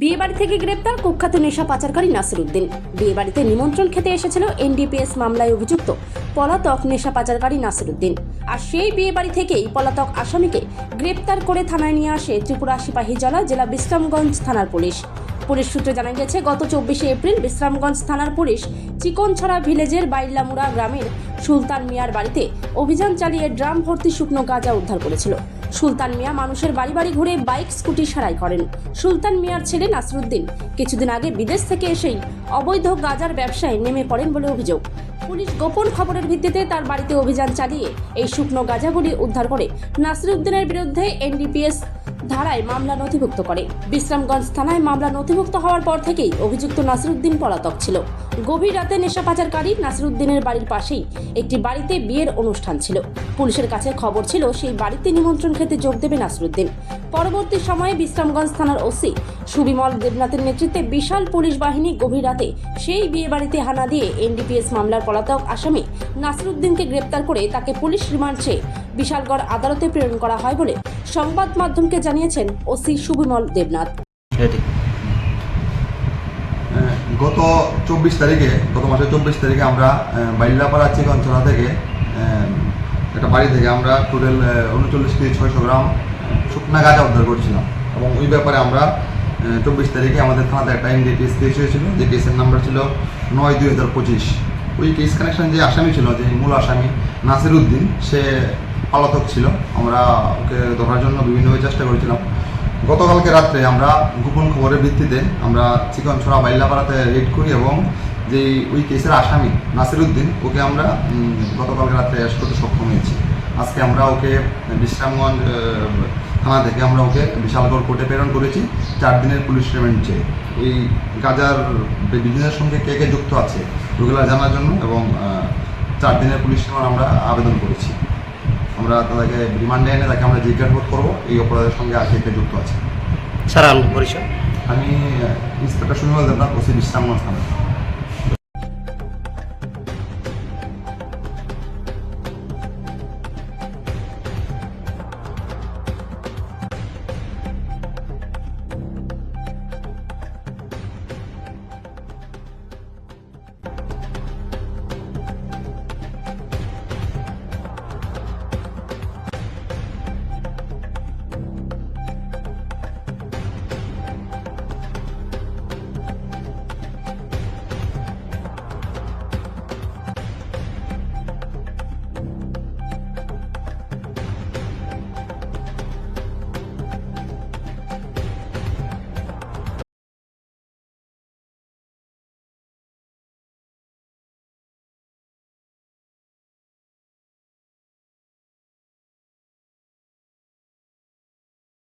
বিয়ে বাড়ি থেকে গ্রেপ্তার কুখ্যাত নেশা পাচারকারী নাসিরুদ্দিন। বিয়ে বাড়িতে নিমন্ত্রণ খেতে এসেছিল এনডিপিএস মামলায় অভিযুক্ত পলাতক নেশা পাচারকারী নাসিরুদ্দিন। আর সেই বিয়ে বাড়ি থেকেই পলাতক আসামিকে গ্রেপ্তার করে থানায় নিয়ে আসে ত্রিপুরা সিপাহীজলা জেলা বিশ্রামগঞ্জ থানার পুলিশ। পুলিশ সূত্রে জানা গেছে, গত চব্বিশে এপ্রিল বিশ্রামগঞ্জ থানার পুলিশ চিকনছড়া ভিলেজের বাইল্লামুড়া গ্রামের সুলতান মিয়ার বাড়িতে অভিযান চালিয়ে ড্রাম ভর্তি শুকনো গাঁজা উদ্ধার করেছিল। সুলতান মিয়া মানুষের বাড়ি বাড়ি ঘুরে বাইক, স্কুটি সারাই করেন। সুলতান মিয়ার ছেলে নাসরুদ্দিন কিছুদিন আগে বিদেশ থেকে এসেই অবৈধ গাঁজার ব্যবসায় নেমে পড়েন বলে অভিযোগ। পুলিশ গোপন খবরের ভিত্তিতে তার বাড়িতে অভিযান চালিয়ে এই শুকনো গাঁজাগুলি উদ্ধার করে নাসরুদ্দিনের বিরুদ্ধে এনডিপিএস ধারায় মামলা নথিভুক্ত করে। বিশ্রামগঞ্জ থানায় মামলা নথিভুক্ত হওয়ার পর থেকেই অভিযুক্ত নাসিরুদ্দিন পলাতক ছিল। গভীর রাতে নেশা পাচারকারী নাসরুদ্দিনের বাড়ির পাশেই একটি বাড়িতে বিয়ের অনুষ্ঠান ছিল। পুলিশের কাছে খবর ছিল, সেই বাড়িতে নিমন্ত্রণ খেতে যোগ দেবে নাসিরুদ্দিন। পরবর্তী সময়ে বিশ্রামগঞ্জ থানার ওসি সুবিমল দেবনাথের নেতৃত্বে বিশাল পুলিশ বাহিনী গভীর রাতে সেই বিয়ে বাড়িতে হানা দিয়ে এনডিপিএস মামলার পলাতক আসামি নাসিরুদ্দিনকে গ্রেপ্তার করে তাকে পুলিশ রিমান্ড চেয়ে বিশালগড় আদালতে প্রেরণ করা হয় বলে সংবাদ মাধ্যমকে জানিয়েছেন ওসি সুবিমল দেবনাথ। আহ, গত চব্বিশ তারিখে গত মাসের চব্বিশ তারিখে আমরা বাইল্লাপাড়া চিকনছড়া থেকে একটা বাড়ি থেকে আমরা টোটাল উনচল্লিশ কেজি ছয়শো গ্রাম শুকনা গাঁজা উদ্ধার করছিলাম। এবং ওই ব্যাপারে আমরা চব্বিশ তারিখে আমাদের থানাতে একটা এনডিপিএস কেস হয়েছিল যে কেসের নাম্বার ছিল নয় দুই হাজার পঁচিশ। ওই কেস কানেকশন যে আসামি ছিল যে মূল আসামি নাসির উদ্দিন সে পলাতক ছিল। আমরা ওকে ধরার জন্য বিভিন্নভাবে চেষ্টা করেছিলাম। গতকালকে রাত্রে আমরা গোপন খবরের ভিত্তিতে আমরা চিকনছড়া বাইল্লাপাড়াতে রেড করি এবং যে ওই কেসের আসামি নাসিরুদ্দিন ওকে আমরা গতকালকে রাত্রে অ্যারেস্ট করতে সক্ষম হয়েছি। আজকে আমরা ওকে বিশ্রামগঞ্জ থানা থেকে আমরা ওকে বিশালগড় কোর্টে প্রেরণ করেছি। চার দিনের পুলিশ রিমান্ড চেয়ে। এই গাজার বিজনেসের সঙ্গে কে কে যুক্ত আছে, ওগুলো জানার জন্য এবং চার দিনের পুলিশ রিমান্ড আমরা আবেদন করেছি। আমরা তাদেরকে রিমান্ডে এনে তাকে আমরা জিজ্ঞাসাবাদ করব এই অপরাধের সঙ্গে আর কে যুক্ত আছে। স্যার আলম পরিচয়। আমি ইন্সপেক্টর সুনিমল দেবনাথ ওসি বিশ্রাম থানা